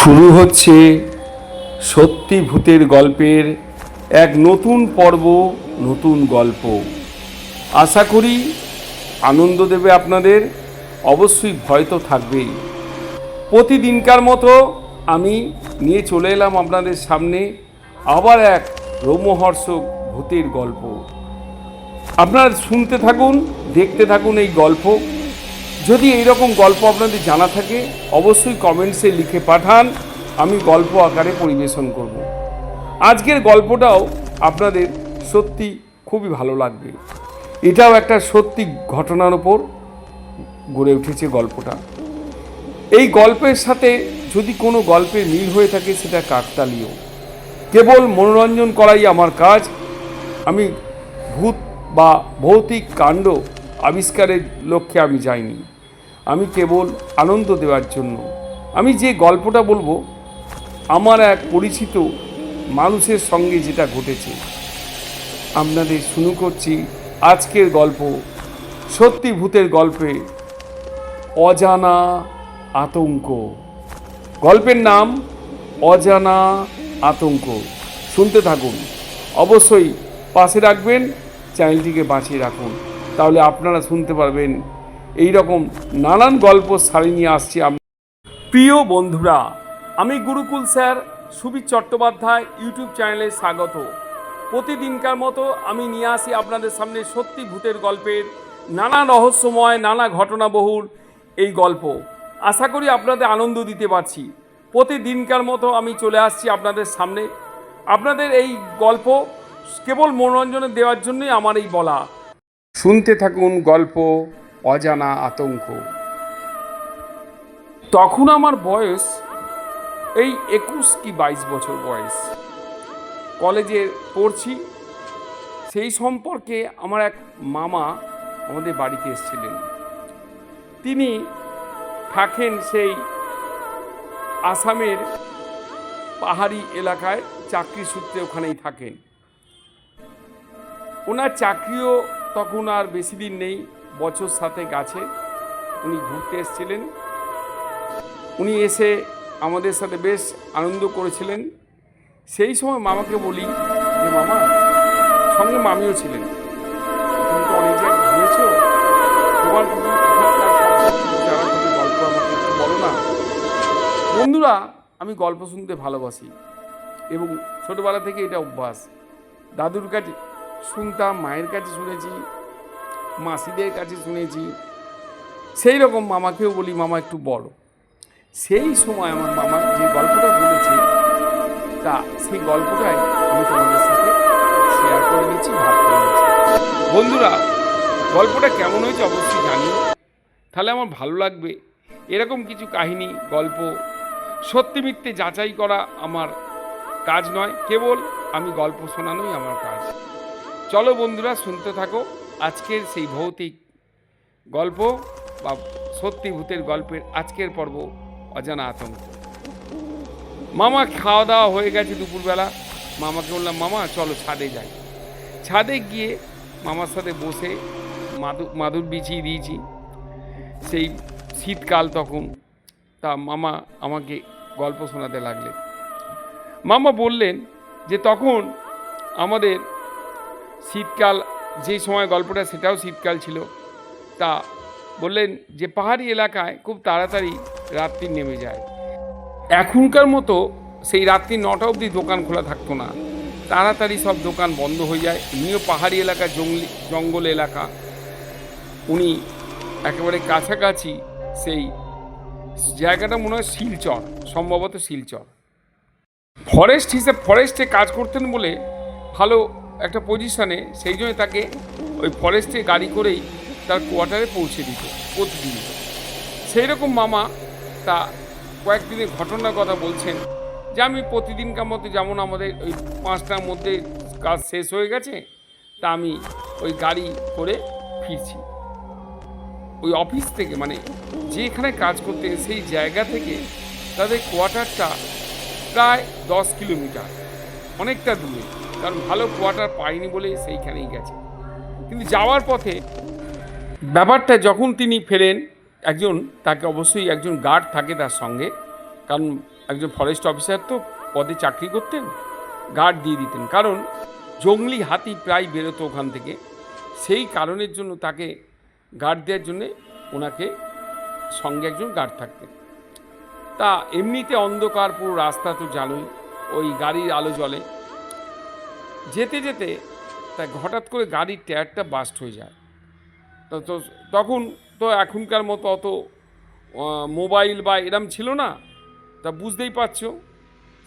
শুরু হচ্ছে সত্যি ভূতের গল্পের এক নতুন পর্ব, নতুন গল্প। আশা করি আনন্দ দেবে আপনাদের, অবশ্যই ভয় তো থাকবেই। প্রতিদিনকার মতো আমি নিয়ে চলে এলাম আপনাদের সামনে আবার এক রোমহর্ষক ভূতের গল্প। আপনারা শুনতে থাকুন, দেখতে থাকুন এই গল্প। যদি এইরকম গল্প আপনাদের জানা থাকে, অবশ্যই কমেন্টসে লিখে পাঠান, আমি গল্প আকারে পরিবেশন করব। আজকের গল্পটাও আপনাদের সত্যি খুবই ভালো লাগবে। এটাও একটা সত্যি ঘটনার ওপর গড়ে উঠেছে গল্পটা। এই গল্পের সাথে যদি কোনো গল্পের মিল হয়ে থাকে, সেটা কাকতালীয়। কেবল মনোরঞ্জন করাই আমার কাজ। আমি ভূত বা ভৌতিক কাণ্ড আবিষ্কারের লক্ষ্যে আমি যাইনি। আমি কেবল আনন্দ দেওয়ার জন্য। আমি যে গল্পটা বলব, আমার এক পরিচিত মানুষের সঙ্গে যেটা ঘটেছে। আপনাদের শুরু করছি আজকের গল্প, সত্যি ভূতের গল্পে অজানা আতঙ্ক। গল্পের নাম অজানা আতঙ্ক। শুনতে থাকুন। অবশ্যই পাশে রাখবেন, চ্যানেলটিকে বাঁচিয়ে রাখুন। তাহলে আপনারা শুনতে পারবেন। এই রকম নানান গল্প সারি নিয়ে আসছি প্রিয় বন্ধুরা, আমি গুরুকুল স্যার সুবীর চট্টোপাধ্যায় ইউটিউব চ্যানেলে স্বাগত। প্রতিদিনকার মতো আমি নিয়ে আসি আপনাদের সামনে সত্যি ভূতের গল্পের নানা রহস্যময়, নানা ঘটনাবহুল এই গল্প। আশা করি আপনাদের আনন্দ দিতে পারছি। প্রতিদিনকার মতো আমি চলে আসছি আপনাদের সামনে। আপনাদের এই গল্প কেবল মনোরঞ্জনে দেওয়ার জন্যই আমার এই বলা। শুনতে থাকুন গল্প, অজানা আতঙ্ক। তখন আমার বয়স এই একুশ কি বাইশ বছর বয়স। কলেজে পড়ছি, সেই সম্পর্কে আমার এক মামা আমাদের বাড়িতে এসেছিলেন। তিনি থাকেন সেই আসামের পাহাড়ি এলাকায়, চাকরি সূত্রে ওখানেই থাকেন। ওনার চাকরিও তখন আর বেশি দিন নেই, বছর সাথে গাছে উনি ঘুরতে এসেছিলেন। উনি এসে আমাদের সাথে বেশ আনন্দ করেছিলেন। সেই সময় মামাকে বলি যে, মামা, সঙ্গে মামিও ছিলেন। গল্প আমাকে না। বন্ধুরা, আমি গল্প শুনতে ভালোবাসি এবং ছোটোবেলা থেকে এটা অভ্যাস। দাদুর কাছে শুনতাম, মায়ের কাছে শুনেছি, মাসিদের কাছে শুনেছি। সেই রকম মামাকেও বলি, মামা একটু বড় সেই সময় আমার মামা যে গল্পটা বলেছে, তা সেই গল্পটাই আমি তোমাদের সাথে শেয়ার করে নিচ্ছি, ভাগ করে নিচ্ছি। বন্ধুরা, গল্পটা কেমন হয়েছে অবশ্যই জানিও। তাহলে আমার ভালো লাগবে। এরকম কিছু কাহিনী, গল্প, সত্যি মিথ্যে যাচাই করা আমার কাজ নয়। কেবল আমি গল্প শোনানোই আমার কাজ। চলো বন্ধুরা, শুনতে থাকো আজকের সেই ভৌতিক গল্প বা সত্যি ভূতের গল্পের আজকের পর্ব অজানা আতঙ্ক। মামা খাওয়া দাওয়া হয়ে গেছে দুপুরবেলা। মামাকে বললাম, মামা, চলো ছাদে যাই। ছাদে গিয়ে মামার সাথে বসে মাদুর মাদুর বিছিয়ে দিয়েছি। সেই শীতকাল তখন, তা মামা আমাকে গল্প শোনাতে লাগলেন। মামা বললেন যে, তখন আমাদের শীতকাল যে সময় গল্পটা সেটাও শীতকাল ছিল। তা বললেন যে, পাহাড়ি এলাকায় খুব তাড়াতাড়ি রাত্রি নেমে যায়। এখনকার মতো সেই রাত্রি নটা অবধি দোকান খোলা থাকতো না। তাড়াতাড়ি সব দোকান বন্ধ হয়ে যায়। এমনিও পাহাড়ি এলাকা, জঙ্গলি, জঙ্গল এলাকা। উনি একেবারে কাছাকাছি সেই জায়গাটা মনে হয় শিলচর, সম্ভবত শিলচর। ফরেস্ট হিসেবে, ফরেস্টে কাজ করতেন বলে ভালো একটা পজিশনে সেই জন্য তাকে ওই ফরেস্টে গাড়ি করেই তার কোয়ার্টারে পৌঁছে দিত প্রতিদিন। সেই রকম মামা তা কয়েকদিনের ঘটনার কথা বলছেন যে আমি প্রতিদিনকার মতো যেমন আমাদের ওই পাঁচটার মধ্যে কাজ শেষ হয়ে গেছে, তা আমি ওই গাড়ি করে ফিরছি। ওই অফিস থেকে মানে যেখানে কাজ করতে সেই জায়গা থেকে তাদের কোয়ার্টারটা প্রায় দশ কিলোমিটার, অনেকটা দূরে। কারণ ভালো কোয়ার্টার পাইনি বলে সেইখানেই গেছে। কিন্তু যাওয়ার পথে ব্যাপারটা যখন তিনি ফেরেন, একজন তাকে অবশ্যই একজন গার্ড থাকে তার সঙ্গে, কারণ একজন ফরেস্ট অফিসার তো পদে চাকরি করতেন গার্ড দিয়ে দিতেন। কারণ জঙ্গলি হাতি প্রায় বেরোতো ওখান থেকে, সেই কারণের জন্য তাকে গার্ড দেওয়ার জন্যে ওনাকে সঙ্গে একজন গার্ড থাকতেন। তা এমনিতে অন্ধকার, পুরো রাস্তা তো জানোই, ওই গাড়ির আলো জ্বলে। যেতে যেতে তা হঠাৎ করে গাড়ির টায়ারটা বাস্ট হয়ে যায়। তো তখন তো এখনকার মতো অত মোবাইল বা এরম ছিল না, তা বুঝতেই পারছ।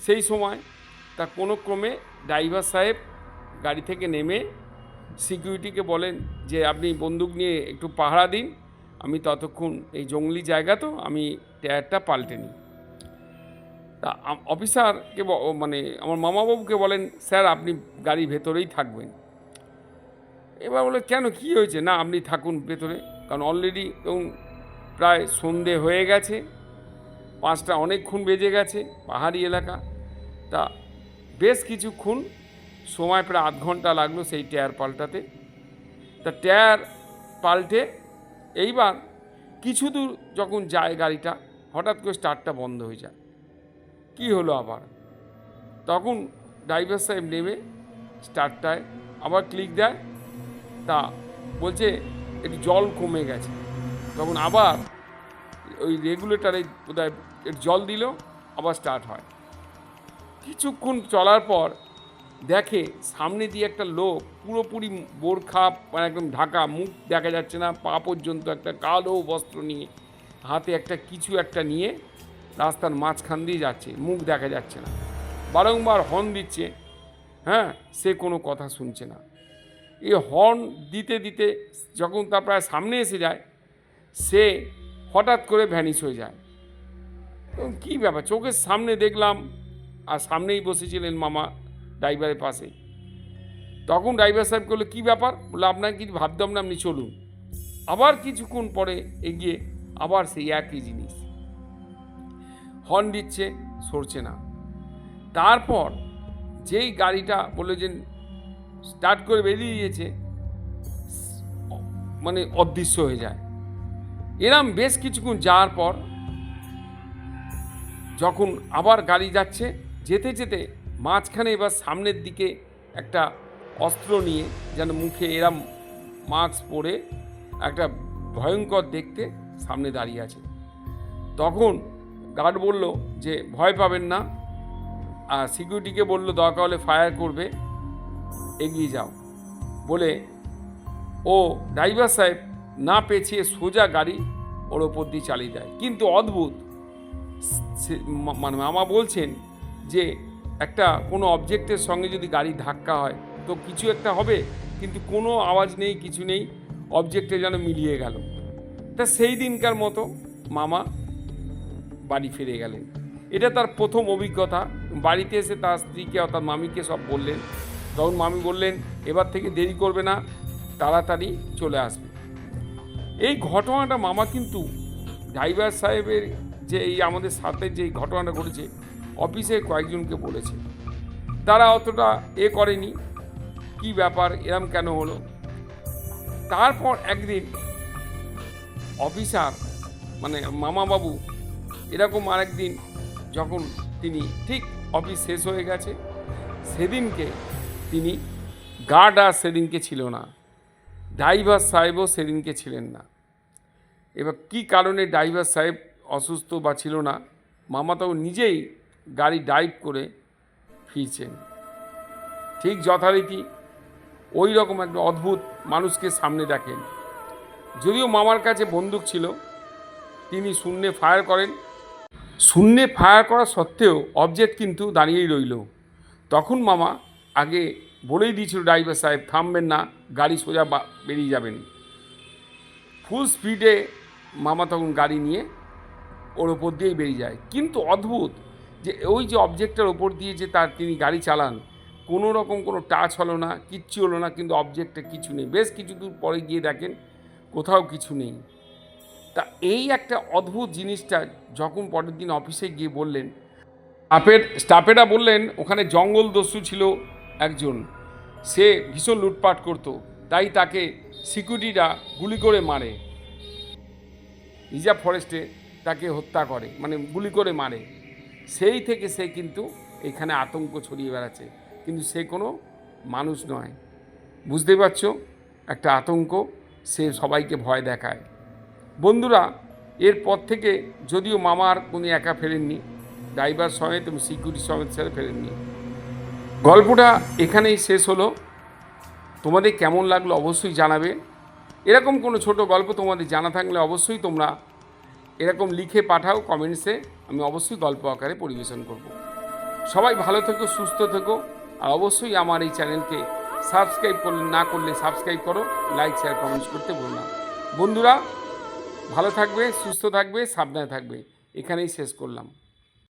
সেই সময় তা কোনো ক্রমে ড্রাইভার সাহেব গাড়ি থেকে নেমে সিকিউরিটিকে বলেন যে, আপনি বন্দুক নিয়ে একটু পাহারা দিন, আমি ততক্ষণ এই জঙ্গলি জায়গা তো, আমি টায়ারটা পাল্টে নিই। তা অফিসারকে মানে আমার মামাবাবুকে বলেন, স্যার, আপনি গাড়ির ভেতরেই থাকবেন। এবার বলে, কেন? কি হয়েছে? না, আপনি থাকুন ভেতরে। কারণ অলরেডি এবং প্রায় সন্ধে হয়ে গেছে, পাঁচটা অনেকক্ষণ বেজে গেছে, পাহাড়ি এলাকা। তা বেশ কিছুক্ষণ সময় প্রায় আধ ঘণ্টা লাগল সেই টায়ার পাল্টাতে। তা টায়ার পাল্টে এইবার কিছু দূর যখন যায় গাড়িটা, হঠাৎ করে স্টার্টটা বন্ধ হয়ে যায়। কি হলো আবার তখন ড্রাইভার সাহেব নেমে স্টার্টটায় আবার ক্লিক দেয়, তা বলছে একটু জল কমে গেছে। তখন আবার ওই রেগুলেটারে বোধহয় জল দিল, আবার স্টার্ট হয়। কিছুক্ষণ চলার পর দেখে সামনে দিয়ে একটা লোক পুরোপুরি বোরখা মানে একদম ঢাকা, মুখ দেখা যাচ্ছে না, পা পর্যন্ত একটা কালো বস্ত্র নিয়ে, হাতে একটা কিছু একটা নিয়ে রাস্তার মাঝখান দিয়ে যাচ্ছে, মুখ দেখা যাচ্ছে না। বারংবার হর্ন দিচ্ছে হ্যাঁ সে কোনো কথা শুনছে না। এই হর্ন দিতে দিতে যখন তার প্রায় সামনে এসে যায়, সে হঠাৎ করে ভ্যানিশ হয়ে যায়। কী ব্যাপার? চোখের সামনে দেখলাম, আর সামনেই বসেছিলেন মামা ড্রাইভারের পাশে। তখন ড্রাইভার সাহেব বলল, কী ব্যাপার? বলল আপনাকে কিছু ভাবতাম না, আপনি চলুন। আবার কিছুক্ষণ পরে এগিয়ে আবার সেই একই জিনিস। হর্ন দিচ্ছে, সরছে না। তারপর যেই গাড়িটা বলল যে স্টার্ট করে বেরিয়ে গিয়েছে মানে অদৃশ্য হয়ে যায়। এরম বেশ কিছুক্ষণ যাওয়ার পর যখন আবার গাড়ি যাচ্ছে, যেতে যেতে মাঝখানে এবার সামনের দিকে একটা অস্ত্র নিয়ে যেন মুখে এরম মাস্ক পরে একটা ভয়ঙ্কর দেখতে সামনে দাঁড়িয়ে আছে। তখন গার্ড বলল যে, ভয় পাবেন না। আর সিকিউরিটিকে বলল, দরকার হলে ফায়ার করবে, এগিয়ে যাও। বলে, ও ড্রাইভার সাহেব না পেছিয়ে সোজা গাড়ি ওর ওপর দিয়ে চালিয়ে দেয়। কিন্তু অদ্ভুত। মানে মামা বলছেন যে, একটা কোনো অবজেক্টের সঙ্গে যদি গাড়ি ধাক্কা হয়, তো কিছু একটা হবে, কিন্তু কোনো আওয়াজ নেই, কিছু নেই অবজেক্টে যেন মিলিয়ে গেল। তা সেই দিনকার মতো মামা বাড়ি ফিরে গেলেন। এটা তার প্রথম অভিজ্ঞতা। বাড়িতে এসে তার স্ত্রীকে অর্থাৎ মামিকে সব বললেন। তখন মামি বললেন, এবার থেকে দেরি করবে না, তাড়াতাড়ি চলে আসবে। এই ঘটনাটা মামা কিন্তু ড্রাইভার সাহেবের যে এই আমাদের সাথে যে ঘটনাটা ঘটেছে, অফিসের কয়েকজনকে বলেছে। তারা অতটা এ করেনি, কি ব্যাপার, এরম কেন হলো? তারপর একদিন অফিসার মানে মামাবাবু এরকম আরেকদিন যখন তিনি ঠিক অফিস শেষ হয়ে গেছে, সেদিনকে তিনি গার্ড আর সেদিনকে ছিল না, ড্রাইভার সাহেবও সেদিনকে ছিলেন না। এবার কি কারণে ড্রাইভার সাহেব অসুস্থ বা ছিল না মামা তো নিজেই গাড়ি ড্রাইভ করে ফিরছেন। ঠিক যথারীতি ওই রকম একটা অদ্ভুত মানুষকে সামনে দেখেন। যদিও মামার কাছে বন্দুক ছিল, তিনি শূন্যে ফায়ার করেন শূন্যে ফায়ার করা সত্ত্বেও অবজেক্ট কিন্তু দাঁড়িয়েই রইল। তখন মামা আগে বলেই দিয়েছিল ড্রাইভার সাহেব, থামবেন না, গাড়ি সোজা বেরিয়ে যাবেন। ফুল স্পিডে মামা তখন গাড়ি নিয়ে ওর ওপর দিয়েই বেরিয়ে যায়। কিন্তু অদ্ভুত যে ওই যে অবজেক্টের ওপর দিয়ে যে তার তিনি গাড়ি চালান, কোনো রকম কোনো টাচ হলো না, কিচ্ছু হলো না, কিন্তু অবজেক্টে কিছু নেই। বেশ কিছু দূর পরে গিয়ে দেখেন কোথাও কিছু নেই। তা এই একটা অদ্ভুত জিনিসটা যখন পরের দিন অফিসে গিয়ে বললেন, স্টাফের, স্টাফেরা বললেন, ওখানে জঙ্গল দস্যু ছিল একজন। সে ভীষণ লুটপাট করত, তাই তাকে সিকিউরিটিরা গুলি করে মারে। রিজার্ভ ফরেস্টে তাকে হত্যা করে মানে গুলি করে মারে। সেই থেকে সে কিন্তু এখানে আতঙ্ক ছড়িয়ে বেড়াচ্ছে। কিন্তু সে কোনো মানুষ নয়। বুঝতে পারছ? একটা আতঙ্ক, সে সবাইকে ভয় দেখায়। বন্ধুরা এরপর থেকে যদিও মামার উনি একা ফেরেননি, ড্রাইভার সমেত এবং সিকিউরিটি সমেত ছেড়ে ফেরেননি। গল্পটা এখানেই শেষ হলো। তোমাদের কেমন লাগল অবশ্যই জানাবে। এরকম কোনো ছোট গল্প তোমাদের জানা থাকলে অবশ্যই তোমরা এরকম লিখে পাঠাও কমেন্টসে আমি অবশ্যই গল্প আকারে পরিবেশন করব। সবাই ভালো থেকো, সুস্থ থেকো, আর অবশ্যই আমার এই চ্যানেলকে সাবস্ক্রাইব করলে না করলে সাবস্ক্রাইব করো লাইক শেয়ার কমেন্টস করতে ভুলো না। বন্ধুরা ভালো থাকবে সুস্থ থাকবে সাবধানে থাকবে। এখানেই শেষ করলাম।